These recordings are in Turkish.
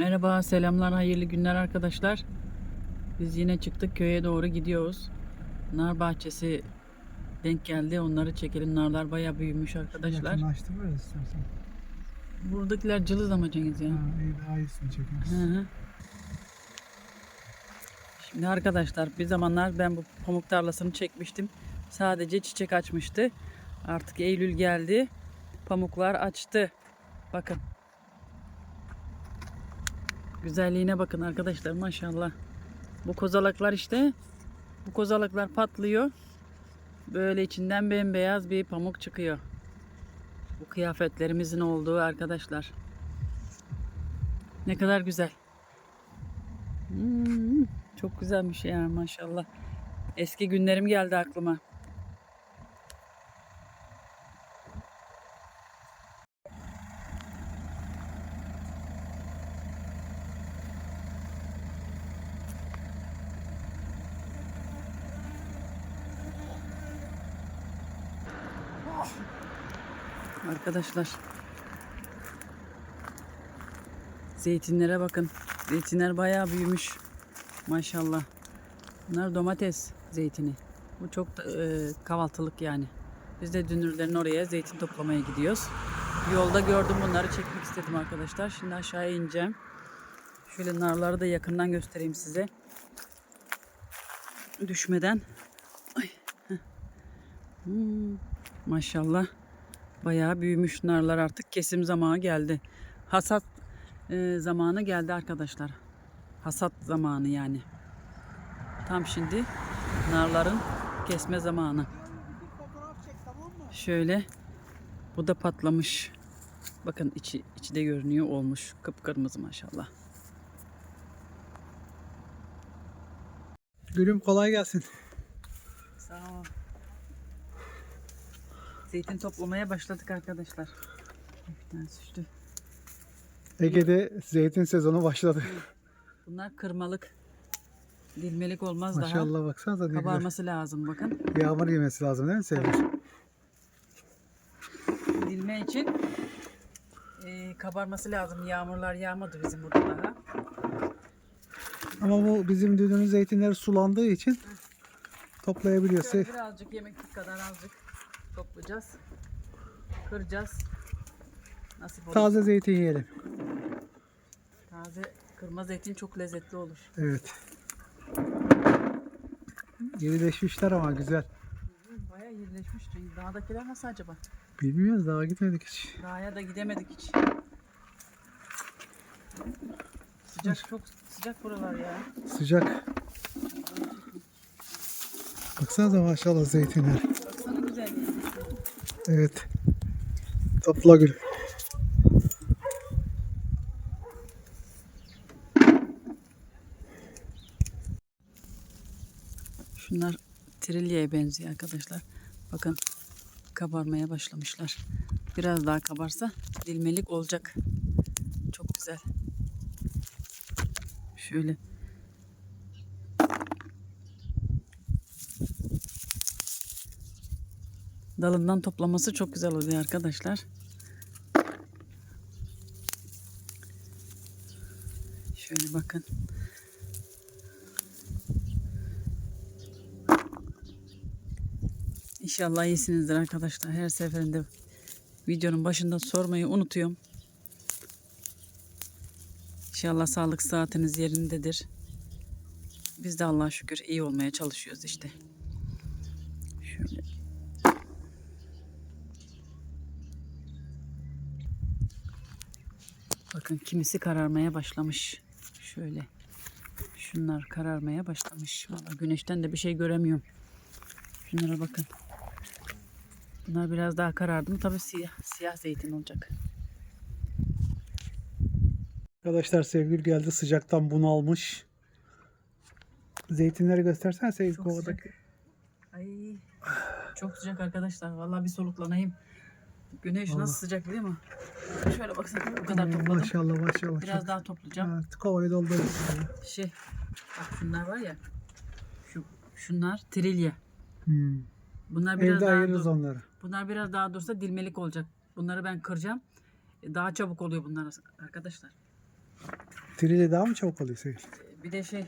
Merhaba, selamlar, hayırlı günler arkadaşlar. Biz yine çıktık köye doğru gidiyoruz. Nar bahçesi denk geldi. Onları çekelim. Narlar bayağı büyümüş arkadaşlar. Yakınlaştır böyle istersen. Buradakiler cılız ama Cengiz ya. Ha, iyi daha iyisini çekeriz. Hı hı. Şimdi arkadaşlar bir zamanlar ben bu pamuk tarlasını çekmiştim. Sadece çiçek açmıştı. Artık Eylül geldi. Pamuklar açtı. Bakın. Güzelliğine bakın arkadaşlar maşallah. Bu kozalaklar işte. Bu kozalaklar patlıyor. Böyle içinden bembeyaz bir pamuk çıkıyor. Bu kıyafetlerimizin olduğu arkadaşlar. Ne kadar güzel. Hmm, çok güzelmiş ya maşallah. Eski günlerim geldi aklıma. Arkadaşlar Zeytinlere bakın. Zeytinler bayağı büyümüş. Maşallah. Bunlar domates zeytini. Bu çok e, kahvaltılık yani. Biz de dünürlerin oraya zeytin toplamaya gidiyoruz. Yolda gördüm bunları çekmek istedim arkadaşlar. Şimdi aşağıya ineceğim. Şöyle narları da yakından göstereyim size. Düşmeden. Ay. Hmm, maşallah. Bayağı büyümüş narlar artık kesim zamanı geldi. Hasat e, zamanı geldi arkadaşlar. Hasat zamanı yani. Tam şimdi narların kesme zamanı. Şöyle bu da patlamış. Bakın içi içi de görünüyor olmuş. Kıpkırmızı maşallah. Gülüm kolay gelsin. Sağ ol. Zeytin toplamaya başladık arkadaşlar. Tanesi düştü. Ege'de zeytin sezonu başladı. Bunlar kırmalık. Dilmelik olmaz daha. Maşallah baksanıza ne. Kabarması lazım bakın. Yağmur yemesi lazım değil mi Sevil? Dilme için e, kabarması lazım. Yağmurlar yağmadı bizim burada daha. Ama bu bizim düdüğün zeytinleri sulandığı için toplayabiliyor. Şöyle birazcık yemeklik kadar azıcık toplayacağız. Kıracağız. Nasip olur. Taze zeytin yiyelim. Taze kırma zeytin çok lezzetli olur. Evet. Yenileşmişler ama güzel. Bayağı. Çünkü Dağdakiler nasıl acaba? Bilmiyoruz daha gitmedik hiç. Dağa da gidemedik hiç. Sıcak çok sıcak buralar ya. Sıcak. Baksanıza maşallah zeytinler. Evet. Topla gül. Şunlar trilyeye benziyor arkadaşlar. Bakın kabarmaya başlamışlar. Biraz daha kabarsa dilmelik olacak. Çok güzel. Şöyle. Dalından toplaması çok güzel oluyor arkadaşlar. Şöyle bakın. İnşallah iyisinizdir arkadaşlar. Her seferinde videonun başında sormayı unutuyorum. İnşallah sağlık saatiniz yerindedir. Biz de Allah'a şükür iyi olmaya çalışıyoruz işte. Bakın kimisi kararmaya başlamış. Şöyle. Şunlar kararmaya başlamış. Vallahi güneşten de bir şey göremiyorum. Şunlara bakın. Bunlar biraz daha karardı mı tabii siyah, siyah zeytin olacak. Arkadaşlar Sevgül geldi sıcaktan bunalmış. Zeytinleri göstersene Sevgül Çok kovadaki. Ay çok sıcak arkadaşlar. Vallahi bir soluklanayım. Güneş Vallahi. nasıl sıcak biliyor musun? Şöyle baksana bu kadar Hmm, topladım. Maşallah maşallah. Biraz Çok- daha toplayacağım. Ha, kovayı doldurduk. Şey bak şunlar var ya. Şu şunlar trilye. Hmm. Bunlar biraz Evde daha ayırırız dur- onları. Bunlar biraz daha dursa dilmelik olacak. Bunları ben kıracağım. E, Daha çabuk oluyor bunlar arkadaşlar. Trili daha mı çabuk oluyor Sevil? Bir de şey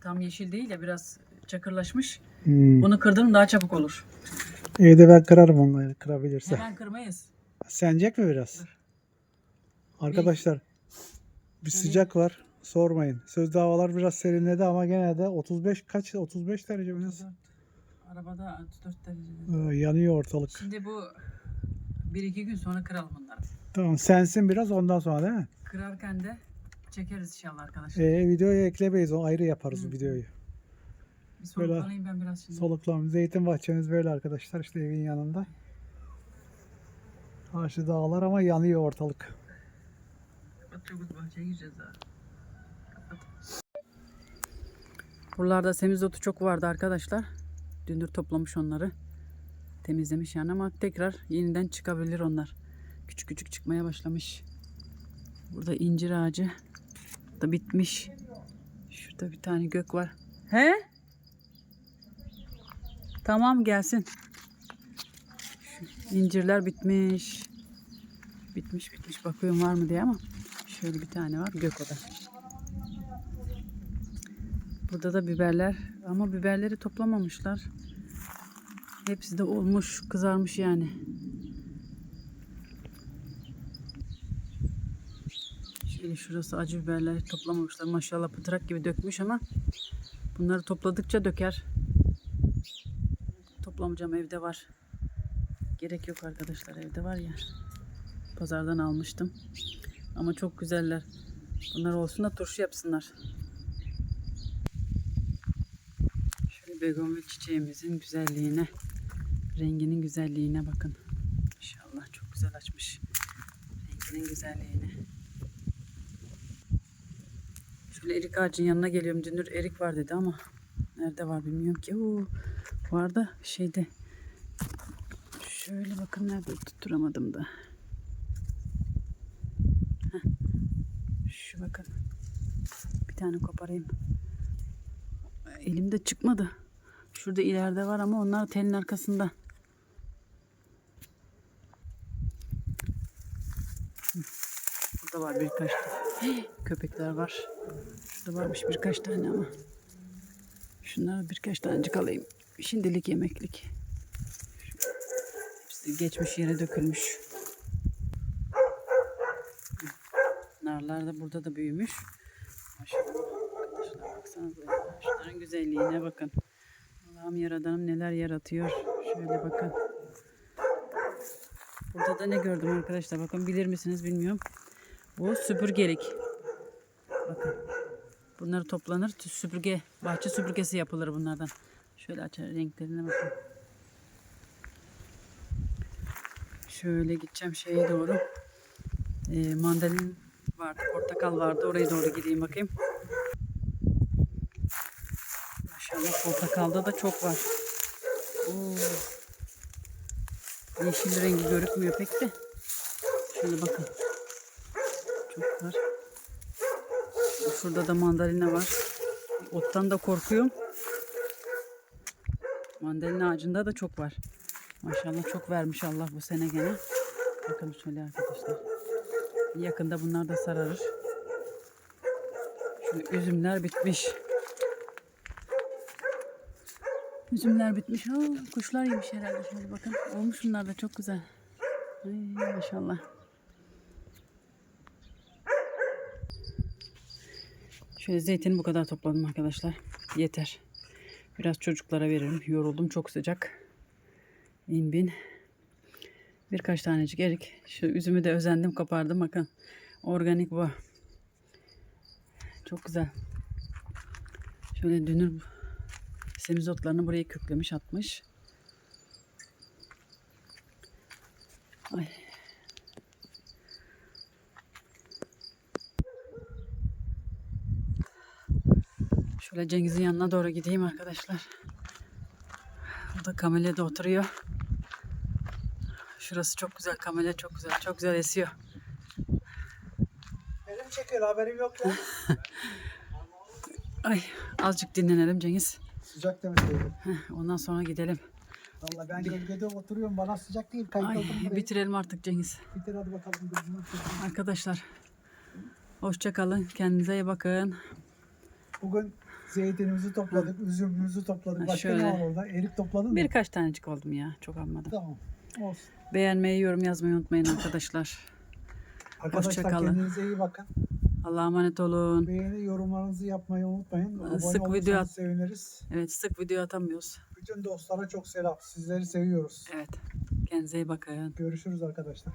tam yeşil değil ya biraz çakırlaşmış. Hmm. Bunu kırdım daha çabuk olur. Evde ben kırarım onları kırabilirse. Hemen kırmayız. Senecek mi biraz? Arkadaşlar bir sıcak var. Sormayın. Sözde havalar biraz serinledi ama gene de 35 kaç 35 derece mi? Arabada 34 derece. Ee, yanıyor ortalık. Şimdi bu bir iki gün sonra kıralım bunları. Tamam sensin biraz ondan sonra değil mi? Kırarken de çekeriz inşallah arkadaşlar. Ee, videoya eklemeyiz. O ayrı yaparız Hı. videoyu. Bir soluklanayım ben biraz şimdi. Soluklan. Zeytin bahçemiz böyle arkadaşlar. işte evin yanında. Karşı dağlar ama yanıyor ortalık. Çabuk bahçeye gireceğiz daha. Kapat. Buralarda semizotu çok vardı arkadaşlar. Dündür toplamış onları. Temizlemiş yani ama tekrar yeniden çıkabilir onlar. Küçük küçük çıkmaya başlamış. Burada incir ağacı da bitmiş. Şurada bir tane gök var. He? Tamam gelsin. Şu incirler bitmiş. Bitmiş bitmiş bakıyorum var mı diye ama şöyle bir tane var gök oda. Burada da biberler ama biberleri toplamamışlar. Hepsi de olmuş, kızarmış yani. Şöyle şurası acı biberler toplamamışlar. Maşallah pıtrak gibi dökmüş ama bunları topladıkça döker. Toplamayacağım evde var. Gerek yok arkadaşlar evde var ya. Pazardan almıştım. Ama çok güzeller. Bunlar olsun da turşu yapsınlar. Şöyle begonvil çiçeğimizin güzelliğine, renginin güzelliğine bakın. İnşallah çok güzel açmış. Renginin güzelliğine. Şöyle erik ağacın yanına geliyorum. Dünür erik var dedi ama nerede var bilmiyorum ki. Oo, var da şeyde. Şöyle bakın nerede tutturamadım da. Şu bakın. Bir tane koparayım. Elimde çıkmadı. Şurada ileride var ama onlar telin arkasında. Burada var birkaç tane. Köpekler var. Şurada varmış birkaç tane ama. Şunları birkaç tanecik alayım. Şimdilik yemeklik. Hepsi geçmiş yere dökülmüş. Narlar da burada da büyümüş. Maşallah. Baksanıza. Şunların güzelliğine bakın. Allah'ım yaradanım neler yaratıyor. Şöyle bakın. Burada da ne gördüm arkadaşlar. Bakın bilir misiniz bilmiyorum. Bu süpürgelik. Bakın. Bunları toplanır. Süpürge, bahçe süpürgesi yapılır bunlardan. Şöyle açar renklerine bakın. Şöyle gideceğim şeye doğru. Ee, mandalin vardı, portakal vardı. Oraya doğru gideyim bakayım. Maşallah portakalda da çok var. Oo. Yeşil rengi görükmüyor pek de. Şöyle bakın. Çok var. Şurada da mandalina var. Ottan da korkuyorum. Mandalina ağacında da çok var. Maşallah çok vermiş Allah bu sene gene. Bakın şöyle arkadaşlar. Yakında bunlar da sararır. Şu üzümler bitmiş. Üzümler bitmiş. Aa, kuşlar yemiş herhalde. Şöyle bakın. Olmuş bunlar da çok güzel. Ay, maşallah. Şöyle zeytini bu kadar topladım arkadaşlar. Yeter. Biraz çocuklara veririm. Yoruldum. Çok sıcak. Bin bin. Birkaç tanecik erik. Şu üzümü de özendim kopardım. Bakın. Organik bu. Çok güzel. Şöyle dünür semizotlarını buraya köklemiş atmış. Ay. Şöyle Cengiz'in yanına doğru gideyim arkadaşlar. O da kamelyada oturuyor. Şurası çok güzel. Kamelya çok güzel. Çok güzel esiyor. Elim çekiyor haberim yok ya. Ay azıcık dinlenelim Cengiz. Sıcak. Heh, ondan sonra gidelim. Valla ben gölgede oturuyorum bana sıcak değil kayıt Ay bitirelim artık Cengiz. Bitir hadi bakalım. Arkadaşlar Hoşça kalın. Kendinize iyi bakın. Bugün zeytinimizi topladık, üzümümüzü topladık. Ha, Başka şöyle. ne var orada? Erik topladın mı? Birkaç tanecik oldum ya. Çok almadım. Tamam. Olsun. Beğenmeyi, yorum yazmayı unutmayın arkadaşlar. Arkadaşlar Hoşça kalın. kendinize iyi bakın. Allah'a emanet olun. Beğeni yorumlarınızı yapmayı unutmayın. Abone Sık video at- seviniriz. Evet sık video atamıyoruz. Bütün dostlara çok selam. Sizleri seviyoruz. Evet. Kendinize iyi bakın. Görüşürüz arkadaşlar.